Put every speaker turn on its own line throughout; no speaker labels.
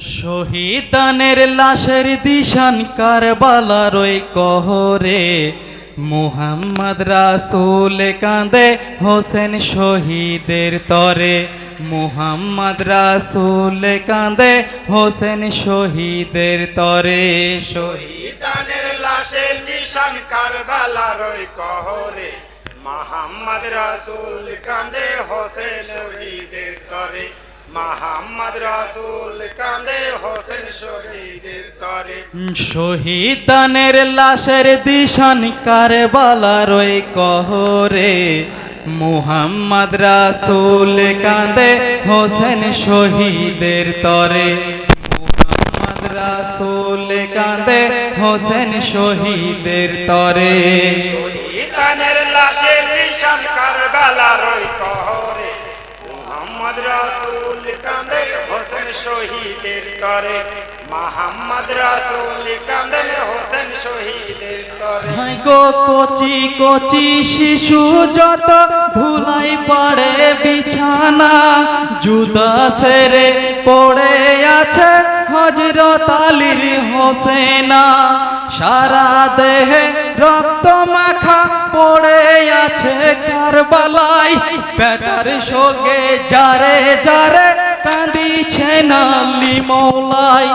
শহীদানের লাশের দিশান কারবালার ওই কহরে মুহাম্মদ রাসূল কাঁদে, হোসেন শহীদের তরে। মুহাম্মদ রাসূল কাঁদে, হোসেন শহীদের তরে। শহীদ
শহীদানের লাশের নিশান কারবালার ওই কহরে। মোহাম্মদ রাসূল কাঁদে, হোসেন শহীদের তরে। মোহাম্মদ রাসূল কান্দে হোসেন শহীদের তরে।
শহীদানের লাশের দিশান কারবালার ওই কহরে। মুহাম্মদ রাসূল কাঁদে হোসেন শহীদের তরে। মুহাম্মদ রাসূল কাঁদে হোসেন শহীদের তরে।
শহীদানের লাশের কারবালার ওই কহরে। রাসূল হোসেন শহীদের তরে। মোহাম্মদ রাসূল হোসেন শহীদের তরে।
গো কচি কচি শিশু, যত ধুলাই পড়ে বিছানা জুদা সেরে পড়ে আছে হজরত আলীর হোসেনা। সারা দেহে রক্ত আছে কারবালাই বেটার সঙ্গে যারে যারে কাঁদিছে না লিমলাই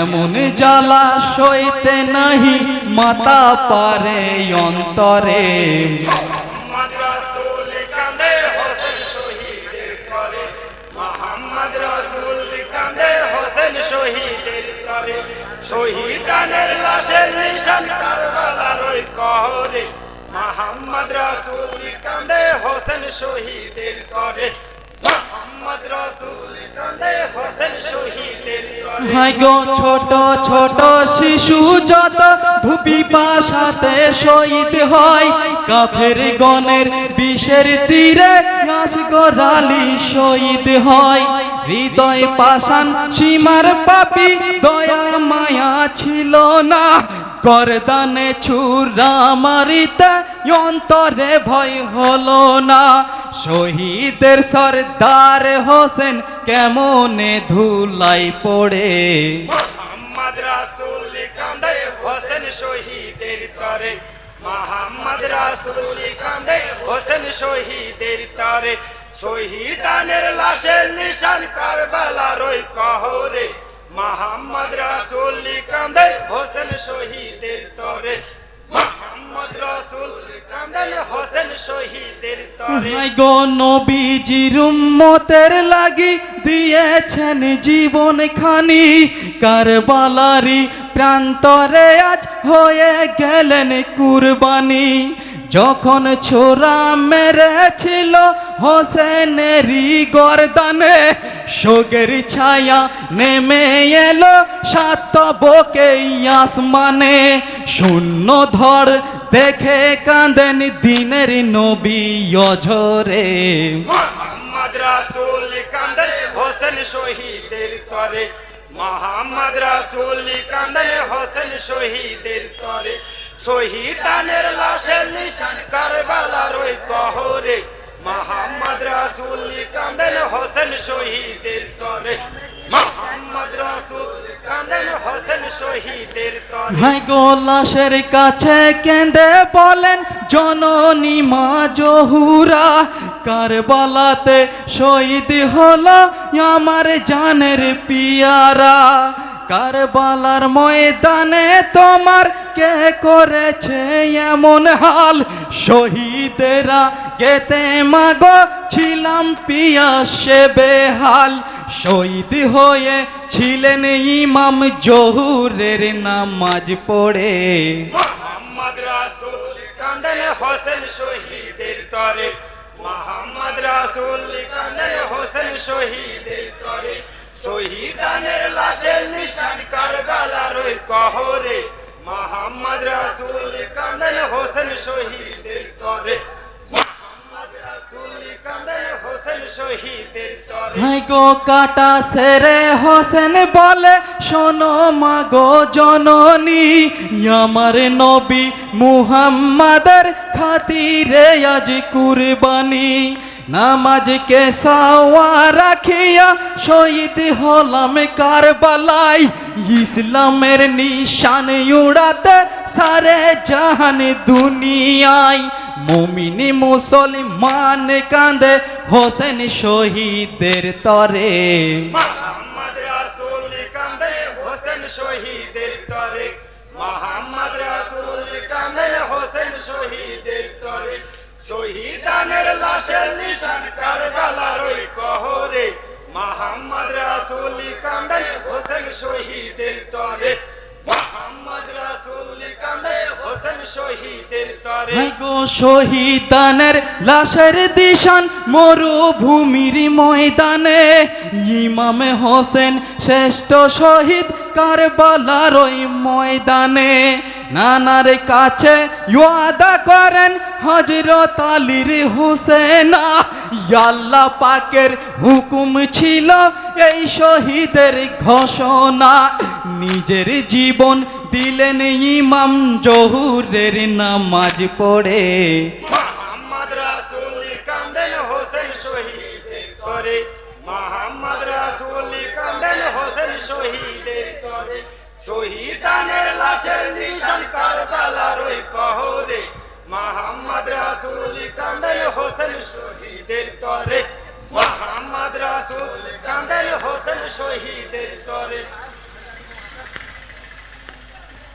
এমন জ্বালা সইতে নাহি, মাতা পারে অন্তরে।
শহীদের শহীদানের লাশের নিশান কহরে মোহাম্মদ রাসূল কান্দে হোসেন শহীদের তরে মোহাম্মদ রাসূল কান্দে হোসেন শহীদের
হাই গো, ছোট ছোট শিশু যত ধুপি পাশাতে শহীদ হয়, কাফের গণের বিষের তীরে নাস গোরালি শহীদ হয়। হৃদয় পাষাণ সীমার পাপি, দয়া, মায়া ছিল না গরদানে ছুরা মারিতে অন্তরে ভয় হলো না। শহীদের সর্দার হোসেন কেমনে ধুলাই পড়ে?
রাসূল হোসেন শহীদের তরে। হোসেন শহীদানের লাশের নিশান কারবালার ওই কহরে। মোহাম্মদ রাসুল কান্দে হোসেন শহীদের তরে। মোহাম্মদ রাসুল কান্দে হোসেন শহীদের তরে।
হাই গো নবীজির উম্মতের লাগি দিয়েছেন জীবন খানি কারবালারি প্রান্তরে আজ হয়ে গেলেন কুরবানি। যখন ছোরা মেরেছিল হোসেনেরই গরদানে, শোকের ছায়া নেমে এলো সাত বকে আসমানে। শূন্য ধর দেখে কাঁদেন দিনের নবী অঝরে।
রাসূল হোসেন শহীদের তরে। মোহাম্মদ রাসূল কান্দে হোসেন শহীদের তরে, শহীদানের লাশের নিশান কারবালার ওই কহরে। মোহাম্মদ রাসূল কান্দে হোসেন শহীদের তরে, মোহাম্মদ রাসূল কান্দে হোসেন শহীদের তরে।
হাই গো, লাশের কাছে কেঁদে বলেন, জননী মা জহুরা কারবালাতে শহীদ হলো আমার জানের পিয়ারা। কারবালার ময়দানে তোমার কে করেছে এমন হাল? শহীদেরা গেতে মাগো, ছিলাম পিয়া সে বেহাল। শহীদ হয়ে ছিলেন ইমাম জহুরের নামাজ পড়ে।
মোহাম্মদ কান্দন হোসেন শহীদের তরে। মোহাম্মদ রাসূল কান্দন হোসেন শহীদের তরে। শহীদানের লাশের নিশান কারবালার ওই কহরে। মোহাম্মদ রাসূল কান্দন হোসেন শহীদের তরে।
গো কাটা সেরে হোসেন বলে, শোনো মাগো জননী, আমার নবী মুহাম্মাদের খাতিরে আজ কুরবানি, নামাজকে সাওয়া রাখিয়া শহীদ হলাম কারবালাই ইসলামের নিশান উড়াতে সারে জাহান দুনিয়ায়। মুমিনি মুসলমান কাঁদে হোসেন শহীদের তরে।
শহীদানের লাশের নিশান কারবালার ওই কহরে। মোহাম্মদ রাসূল কান্দে হোসেন শহীদের তরে। মোহাম্মদ রাসূল কান্দে হোসেন শহীদের তরে।
গো শহীদানের লাশের দিশান, মরুভূমির ময়দানে। ইমামে হোসেন শ্রেষ্ঠ শহীদ কারবালার ওই ময়দানে। নানার কাছে ওয়াদা করেন হজরত আলীর হুসেনা ইয়াল্লা পাকের হুকুম ছিল এই শহীদের ঘোষণা। নিজের জীবন দিলেন ইমাম জহুরের নামাজ পড়ে।
রাসুল কান্দন হোসেন শহীদের তরে মোহাম্মদ রাসুল কান্দন হোসেন শহীদের